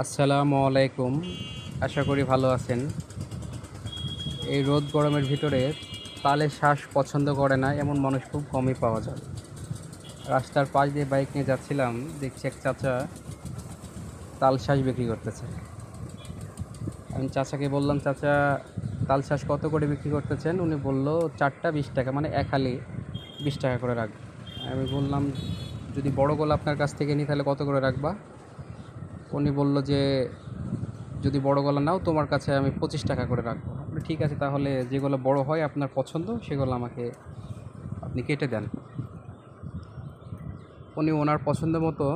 আসসালামু আলাইকুম। আশা করি ভালো আছেন। এই রোদ গরমের ভিতরে তালে শ্বাস পছন্দ করে না, এমন মানুষ খুব কমই পাওয়া যায়। রাস্তার পাশ দিয়ে বাইক নিয়ে যাচ্ছিলাম, দেখছি এক চাচা তাল শ্বাস বিক্রি করতেছে। আমি চাচাকে বললাম, চাচা, তাল শ্বাস কত করে বিক্রি করতেছেন? উনি বলল, চারটা বিশ টাকা মানে এক হালি বিশ টাকা করে রাখবে। আমি বললাম, যদি বড় গোলা আপনার কাছ থেকে নিই তাহলে কত করে রাখবা? উনি বলল যে, যদি বড় গলা নাও, তোমার কাছে আমি পঁচিশ টাকা করে রাখব। ঠিক আছে, তাহলে যেগুলো বড় হয় আপনার পছন্দ সেগুলো আমাকে আপনি কেটে দেন। উনি ওনার পছন্দ মতো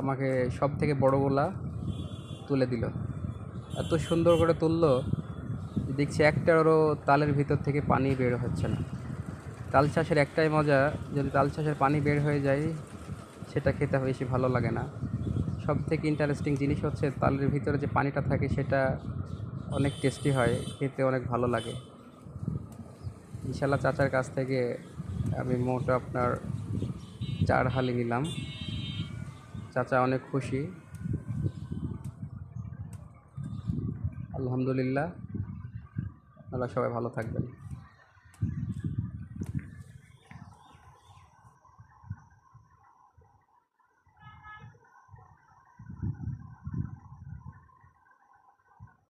আমাকে সব থেকে বড়গুলা তুলে দিল। এত সুন্দর করে তুললো দেখছি একটারও তালের ভিতর থেকে পানি বের হচ্ছে না। তাল চাষের একটাই মজা, যদি তাল চাষের পানি বের হয়ে যায়, সেটা খেতে বেশি ভালো লাগে না। সব থেকে ইন্টারেস্টিং জিনিস হচ্ছে তালের ভিতরে যে পানিটা থাকে সেটা অনেক টেস্টি হয়, খেতে অনেক ভালো লাগে। ইনশাল্লাহ চাচার কাছ থেকে আমি মোট আপনার চার হালি নিলাম। চাচা অনেক খুশি। আলহামদুলিল্লাহ। আপনারা সবাই ভালো থাকবেন।